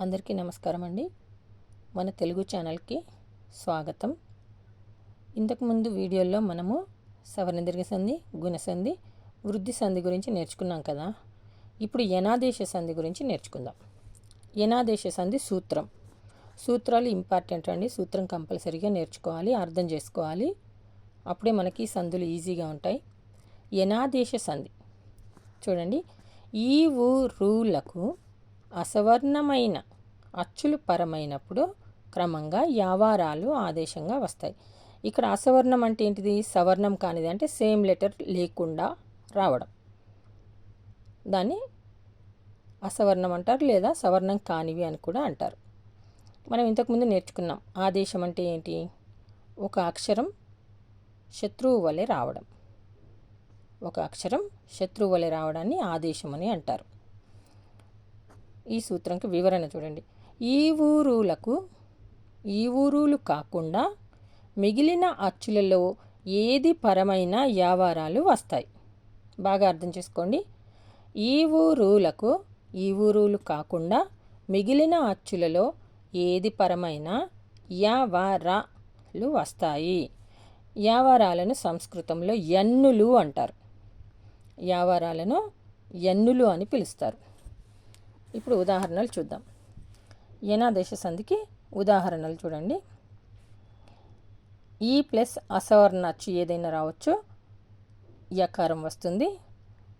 అందరికీ నమస్కారం అండి. మన తెలుగు ఛానల్కి స్వాగతం. ఇంతకుముందు వీడియోలో మనము సవర్ణదీర్ఘ సంధి గుణసంధి వృద్ధి సంధి గురించి నేర్చుకున్నాం కదా. ఇప్పుడు యనాదేశ సంధి గురించి నేర్చుకుందాం. యనాదేశ సంధి సూత్రం. సూత్రాలు ఇంపార్టెంట్ అండి. సూత్రం కంపల్సరీగా నేర్చుకోవాలి అర్థం చేసుకోవాలి. అప్పుడే మనకి సంధులు ఈజీగా ఉంటాయి. యనాదేశ సంధి. చూడండి. ఈ ఊరులకు అసవర్ణమైన అచ్చులు పరమైనప్పుడు క్రమంగా యావారాలు ఆదేశంగా వస్తాయి. ఇక్కడ అసవర్ణం అంటే ఏంటిది? సవర్ణం కానిది అంటే సేమ్ లెటర్ లేకుండా రావడం. దాన్ని అసవర్ణం అంటారు లేదా సవర్ణం కానివి అని కూడా అంటారు. మనం ఇంతకుముందు నేర్చుకున్నాం. ఆదేశం అంటే ఏంటి? ఒక అక్షరం శత్రువు వలె రావడం. ఒక అక్షరం శత్రువు వలె రావడాన్ని ఆదేశం అని అంటారు. ఈ సూత్రంకి వివరణ చూడండి. ఈ ఊరులకు ఈ ఊరులు కాకుండా మిగిలిన అచ్చులలో ఏది పరమైన వ్యాపారాలు వస్తాయి? బాగా అర్థం చేసుకోండి. ఈ ఊరులకు ఈ ఊరులు కాకుండా మిగిలిన అచ్చులలో ఏది పరమైన యావారాలు వస్తాయి? యావారాలను సంస్కృతంలో ఎన్నులు అంటారు. యావారాలను ఎన్నులు అని పిలుస్తారు. ఇప్పుడు ఉదాహరణలు చూద్దాం. యనాదేశ సంధికి ఉదాహరణలు చూడండి. ఈ ప్లస్ అసవర్ణ అచ్చు ఏదైనా రావచ్చు యకారం వస్తుంది.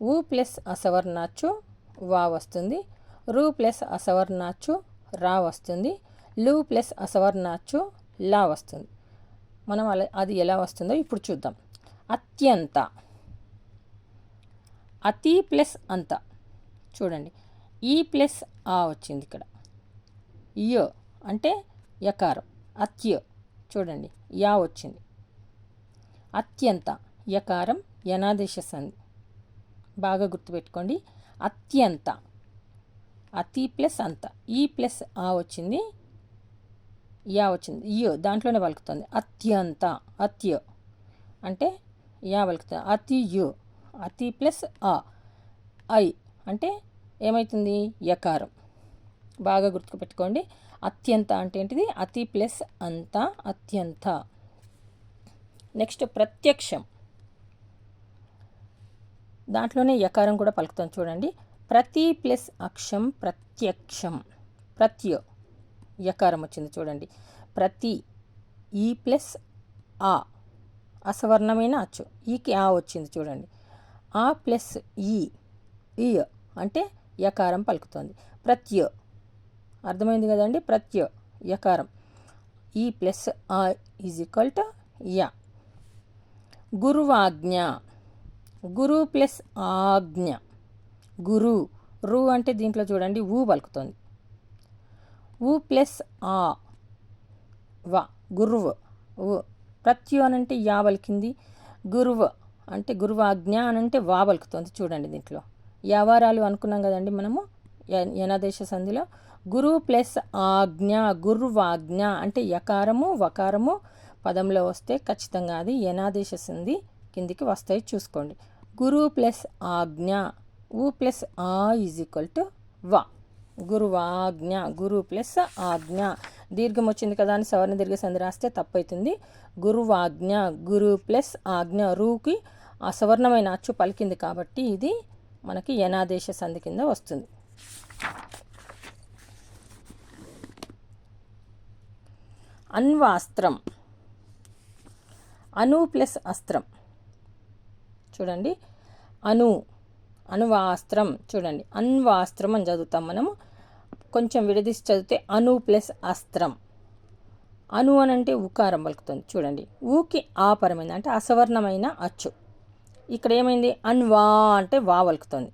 ఊ ప్లస్ అసవర్ణ అచ్చు వా వస్తుంది. రు ప్లస్ అసవర్ణ అచ్చు రా వస్తుంది. లు ప్లస్ అసవర్ణ అచ్చు లా వస్తుంది. మనం అలా అది ఎలా వస్తుందో ఇప్పుడు చూద్దాం. అత్యంత. అతి ప్లస్ అంత. చూడండి. ఈ ప్లస్ ఆ వచ్చింది ఇక్కడ. య అంటే యకారం అత్య. చూడండి యా వచ్చింది. అత్యంత యకారం యనాదేశ సంధి. బాగా గుర్తుపెట్టుకోండి అత్యంత. అతి ప్లస్ అంత. ఈ ప్లస్ ఆ వచ్చింది యా వచ్చింది. యో దాంట్లోనే పలుకుతుంది అత్యంత అత్య. అంటే యా పలుకుతుంది అతి యో. అతి ప్లస్ ఆ. ఐ అంటే ఏమవుతుంది యకారం. బాగా గుర్తుపెట్టుకోండి. అత్యంత అంటే ఏంటిది? అతి ప్లస్ అంత అత్యంత. నెక్స్ట్ ప్రత్యక్షం. దాంట్లోనే యకారం కూడా పలుకుతాం చూడండి. ప్రతి ప్లస్ అక్షం ప్రత్యక్షం. ప్రత్య యకారం వచ్చింది చూడండి. ప్రతి ఈ ప్లస్ ఆ. అసవర్ణమైన అచ్చు. ఈకి ఆ వచ్చింది చూడండి. ఆ ప్లస్ ఈ. ఈ అంటే యకారం పలుకుతుంది. ప్రత్య అర్థమైంది కదండి? ప్రత్య యకారం. ఈ ప్లస్ ఆ ఈజ్ ఈక్వల్ టు యా. గురువాజ్ఞ. గురు ప్లస్ ఆజ్ఞ. గురు. రు అంటే దీంట్లో చూడండి ఊ పలుకుతుంది. ఊ ప్లస్ ఆ. వా. గురువు. ఊ. ప్రత్యు అనంటే యా పలికింది. గురువు అంటే గురువాజ్ఞ అని అంటే వా పలుకుతుంది చూడండి దీంట్లో. యావారాలు అనుకున్నాం కదండి మనము? యనాదేశ సంధిలో గురు ప్లస్ ఆజ్ఞ గురువాజ్ఞ అంటే యకారము వకారము పదంలో వస్తే ఖచ్చితంగా అది యనాదేశ సంధి కిందికి వస్తాయి చూసుకోండి. గురు ప్లస్ ఆజ్ఞ ఊ ప్లస్ ఆ ఈజ్ ఈక్వల్ టు వా. గురువాజ్ఞ గురు ప్లస్ ఆజ్ఞ. దీర్ఘం వచ్చింది కదా అని సవర్ణ దీర్ఘ సంధి రాస్తే తప్పవుతుంది గురువాజ్ఞ గురు ప్లస్ ఆజ్ఞ రూకి అసవర్ణమైన అచ్చు పలికింది కాబట్టి ఇది మనకి యనాదేశ సంధి కింద వస్తుంది. అన్వాస్త్రం అను ప్లస్ అస్త్రం. చూడండి. అను అణువాస్త్రం. చూడండి. అన్వాస్త్రం అని చదువుతాం మనము. కొంచెం విడదీసి చదివితే అణు ప్లస్ అస్త్రం. అను అని అంటే ఉకారం పలుకుతుంది. చూడండి. ఊకి ఆపరమైన అంటే అసవర్ణమైన అచ్చు. ఇక్కడ ఏమైంది? అన్వా అంటే వా పలుకుతుంది.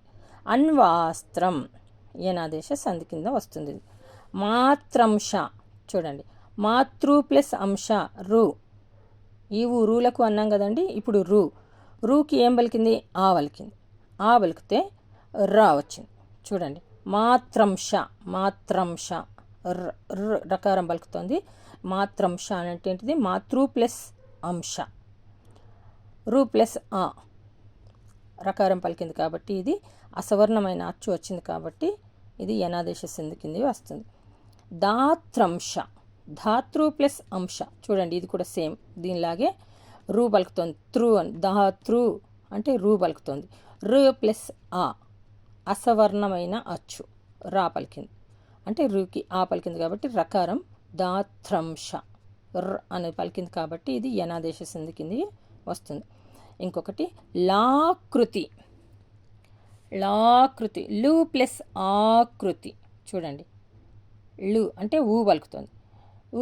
అన్వాస్త్రం ఏనాదేశ సంధి కింద వస్తుంది. మాత్రంశ చూడండి. మాతృ ప్లస్ అంశ రు. ఈ రూలకు అన్నాం కదండి ఇప్పుడు రు. రూకి ఏం పలికింది ఆ పలికింది ఆ పలికితే రా వచ్చింది. చూడండి. మాత్రంశ మాత్రంశ రకారం పలుకుతుంది మాత్రంశ అని అంటే ఏంటిది? మాతృ ప్లస్ అంశ. రు ప్లస్ ఆ రకారం పలికింది కాబట్టి ఇది అసవర్ణమైన అచ్చు వచ్చింది కాబట్టి ఇది యనాదేశ సింధు కింది వస్తుంది. దాత్రంశ. ధాతృ ప్లస్ అంశ. చూడండి ఇది కూడా సేమ్. దీనిలాగే రూ పలుకుతోంది. త్రు అని ధాతృ అంటే రూ పలుకుతోంది. రు ప్లస్ ఆ అసవర్ణమైన అచ్చు. రా పలికింది. అంటే రుకి ఆ పలికింది కాబట్టి రకారం దాత్రంశ ర్ అని పలికింది కాబట్టి ఇది యనాదేశ సంధి కింది వస్తుంది. ఇంకొకటి లాకృతి. లాకృతి. లు ప్లస్ ఆకృతి. చూడండి. లు అంటే ఊ పలుకుతుంది.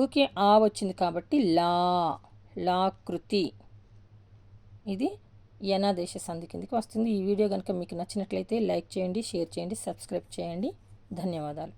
ఊకే ఆ వచ్చింది కాబట్టి లా లాకృతి ఇది యనాదేశ సంధి కిందకి వస్తుంది. ఈ వీడియో కనుక మీకు నచ్చినట్లయితే లైక్ చేయండి షేర్ చేయండి సబ్స్క్రైబ్ చేయండి. ధన్యవాదాలు.